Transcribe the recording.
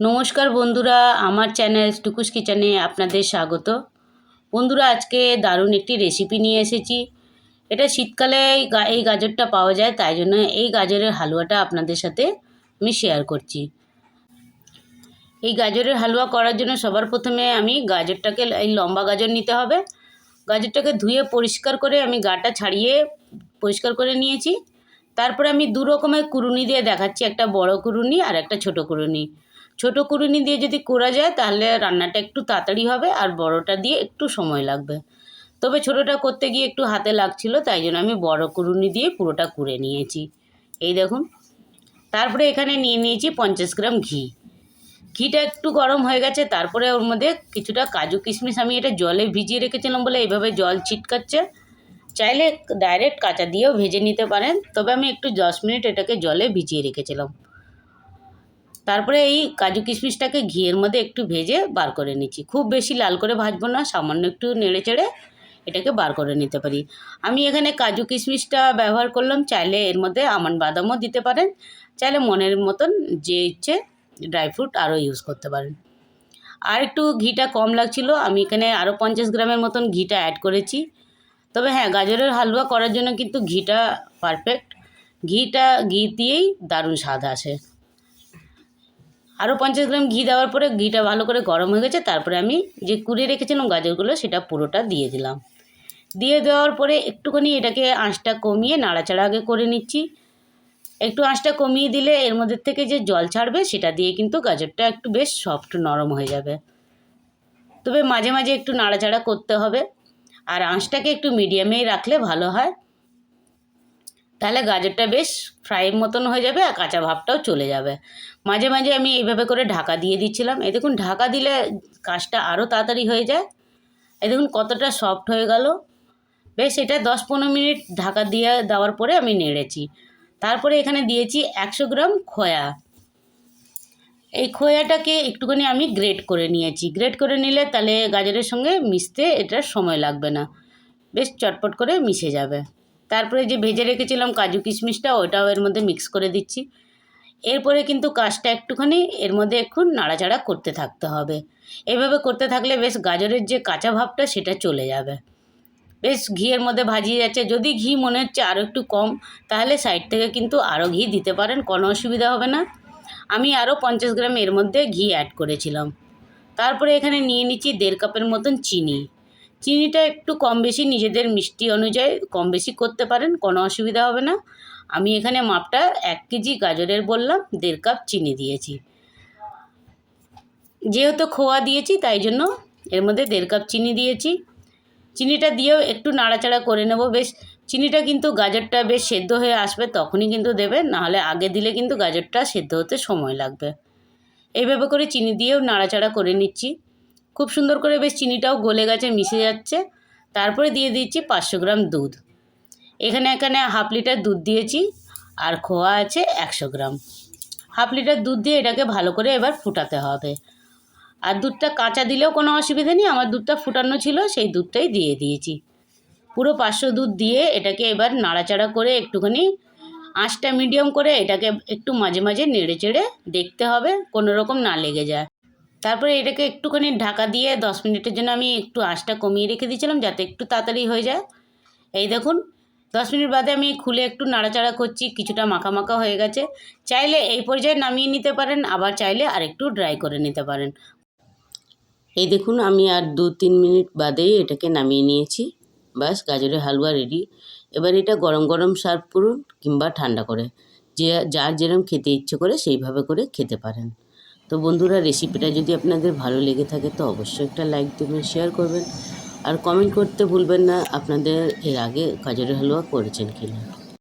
নমস্কার বন্ধুরা, আমার চ্যানেল টুকুস কিচেনে আপনাদের স্বাগত। বন্ধুরা, আজকে দারুণ একটি রেসিপি নিয়ে এসেছি। এটা শীতকালে এই গাজরটা পাওয়া যায়, তাই জন্য এই গাজরের হালুয়াটা আপনাদের সাথে আমি শেয়ার করছি। এই গাজরের হালুয়া করার জন্য সবার প্রথমে আমি গাজরটাকে, এই লম্বা গাজর নিতে হবে। গাজরটাকে ধুয়ে পরিষ্কার করে আমি গাটা ছাড়িয়ে পরিষ্কার করে নিয়েছি। তারপরে আমি দু রকমের কুরুনি দিয়ে দেখাচ্ছি, একটা বড় কুরুনি আর একটা ছোট কুরুনি। ছোট কুরুনি দিয়ে যদি করা যায়, তাহলে রান্নাটা একটু তাড়াতাড়ি হবে আর বড়টা দিয়ে একটু সময় লাগবে। তবে ছোটোটা করতে গিয়ে একটু হাতে লাগছিল, তাই জন্য আমি বড় কুরুনি দিয়ে পুরোটা কুড়ে নিয়েছি। এই দেখুন, তারপরে এখানে নিয়ে নিয়েছি পঞ্চাশ গ্রাম ঘি। ঘিটা একটু গরম হয়ে গেছে, তারপরে ওর মধ্যে কিছুটা কাজু কিশমিশ আমি এটা জলে ভিজিয়ে রেখেছিলাম বলে এইভাবে জল ছিটকাচ্ছে। চাইলে ডাইরেক্ট কাঁচা দিয়েও ভেজে নিতে পারেন, তবে আমি একটু দশ মিনিট এটাকে জলে ভিজিয়ে রেখেছিলাম। তারপরে এই কাজু কিশমিশটাকে ঘিয়ের মধ্যে একটু ভেজে বার করে নিচ্ছি। খুব বেশি লাল করে ভাজবো না, সামান্য একটু নেড়ে চেড়ে এটাকে বার করে নিতে পারি। আমি এখানে কাজু কিশমিশটা ব্যবহার করলাম, চাইলে এর মধ্যে আমন বাদামও দিতে পারেন, চাইলে মনের মতন যে ইচ্ছে ড্রাই ফ্রুট আরও ইউজ করতে পারেন। আর একটু ঘিটা কম লাগছিল, আমি এখানে আরও পঞ্চাশ গ্রামের মতন ঘিটা অ্যাড করেছি। তবে হ্যাঁ গাজরের হালুয়া করার জন্য কিন্তু ঘিটা পারফেক্ট। ঘিটা, ঘি দিয়েই দারুণ স্বাদ আসে। আরও পঞ্চাশ গ্রাম ঘি দেওয়ার পরে ঘিটা ভালো করে গরম হয়ে গেছে, তারপরে আমি যে কুড়িয়ে রেখেছিলাম গাজরগুলো সেটা পুরোটা দিয়ে দিলাম। দিয়ে দেওয়ার পরে একটুখানি এটাকে আঁচটা কমিয়ে নাড়াচাড়া আগে করে নিচ্ছি। একটু আঁচটা কমিয়ে দিলে এর মধ্যে থেকে যে জল ছাড়বে সেটা দিয়ে কিন্তু গাজরটা একটু বেশ সফট নরম হয়ে যাবে। তবে মাঝে মাঝে একটু নাড়াচাড়া করতে হবে। আর আঁচটাকে একটু মিডিয়ামেই রাখলে ভালো হয়। তাহলে গাজরটা বেশ ফ্রাইয়ের মতন হয়ে যাবে আর কাঁচা ভাবটাও চলে যাবে। মাঝে মাঝে আমি এইভাবে করে ঢাকা দিয়ে দিচ্ছিলাম। এ দেখুন, ঢাকা দিলে কাজটা আরও তাড়াতাড়ি হয়ে যায়। এ দেখুন, কতটা সফট হয়ে গেল। বেশ, এটা দশ পনেরো মিনিট ঢাকা দিয়ে দেওয়ার পরে আমি নেড়েছি। তারপরে এখানে দিয়েছি একশো গ্রাম খোয়া। এই খোয়াটাকে একটুখানি আমি গ্রেট করে নিয়েছি। গ্রেট করে নিলে তাহলে গাজরের সঙ্গে মিশতে এটার সময় লাগবে না। বেশ, চটপট করে মিশে যাবে। তারপরে যে ভেজে রেখেছিলাম কাজু কিশমিশটা ওটাও এর মধ্যে মিক্স করে দিচ্ছি। এরপরে কিন্তু কাজটা একটুখানি এর মধ্যে একটু নাড়াচাড়া করতে থাকতে হবে। এভাবে করতে থাকলে বেশ গাজরের যে কাঁচা ভাবটা, সেটা চলে যাবে। বেশ ঘিয়ের মধ্যে ভাজিয়ে যাচ্ছে। যদি ঘি মনে হচ্ছে আরও একটু কম, তাহলে সাইড থেকে কিন্তু আরও ঘি দিতে পারেন, কোনো অসুবিধা হবে না। আমি আরও পঞ্চাশ গ্রাম এর মধ্যে ঘি অ্যাড করেছিলাম। তারপরে এখানে নিয়ে নিচ্ছি দেড় কাপের মতন চিনি। চিনিটা একটু কম বেশি নিজেদের মিষ্টি অনুযায়ী কম বেশি করতে পারেন, কোনো অসুবিধা হবে না। আমি এখানে মাপটা এক কেজি গাজরের বললাম, দেড় কাপ চিনি দিয়েছি। যেহেতু খোয়া দিয়েছি, তাই জন্য এর মধ্যে দেড় কাপ চিনি দিয়েছি। চিনিটা দিয়েও একটু নাড়াচাড়া করে নেব, বেশ। চিনিটা কিন্তু গাজরটা বেশ সেদ্ধ হয়ে আসবে, তখনই কিন্তু দেবে নাহলে আগে দিলে কিন্তু গাজরটা সেদ্ধ হতে সময় লাগবে। এইভাবে করে চিনি দিয়েও নাড়াচাড়া করে নিচ্ছি। খুব সুন্দর করে বেশ চিনিটাও গলে গেছে, মিশে যাচ্ছে। তারপরে দিয়ে দিচ্ছি পাঁচশো গ্রাম দুধ। এখানে এখানে হাফ লিটার দুধ দিয়েছি, আর খোয়া আছে একশো গ্রাম। হাফ লিটার দুধ দিয়ে এটাকে ভালো করে এবার ফুটাতে হবে। আর দুধটা কাঁচা দিলেও কোনো অসুবিধা নেই, আমার দুধটা ফুটানো ছিল, সেই দুধটাই দিয়ে দিয়েছি। পুরো পাঁচশো দুধ দিয়ে এটাকে এবার নাড়াচাড়া করে একটুখানি আঁচটা মিডিয়াম করে এটাকে একটু মাঝে মাঝে নেড়ে চেড়ে দেখতে হবে, কোনো রকম না লেগে যায়। তারপরে এটাকে একটুখানি ঢাকা দিয়ে দশ মিনিটের জন্য আমি একটু আঁচটা কমিয়ে রেখে দিয়েছিলাম যাতে একটু তাড়াতাড়ি হয়ে যায়। এই দেখুন, দশ মিনিট বাদে আমি খুলে একটু নাড়াচাড়া করছি, কিছুটা মাখা মাখা হয়ে গেছে। চাইলে এই পর্যায়ে নামিয়ে নিতে পারেন, আবার চাইলে আর একটু ড্রাই করে নিতে পারেন। এই দেখুন, আমি আর দু তিন মিনিট বাদেই এটাকে নামিয়ে নিয়েছি। বাস গাজরের হালুয়া রেডি এবার এটা গরম গরম সার্ভ করুন কিংবা ঠান্ডা করে। যে, যার যেরকম খেতে ইচ্ছে করে সেইভাবে করে খেতে পারেন। তো বন্ধুরা রেসিপিটা যদি আপনাদের ভালো লেগে থাকে, তো অবশ্যই একটা লাইক দেবেন শেয়ার করবেন। আর কমেন্ট করতে ভুলবেন না, আপনাদের এর আগে গাজরের হালুয়া করেছেন কিনা।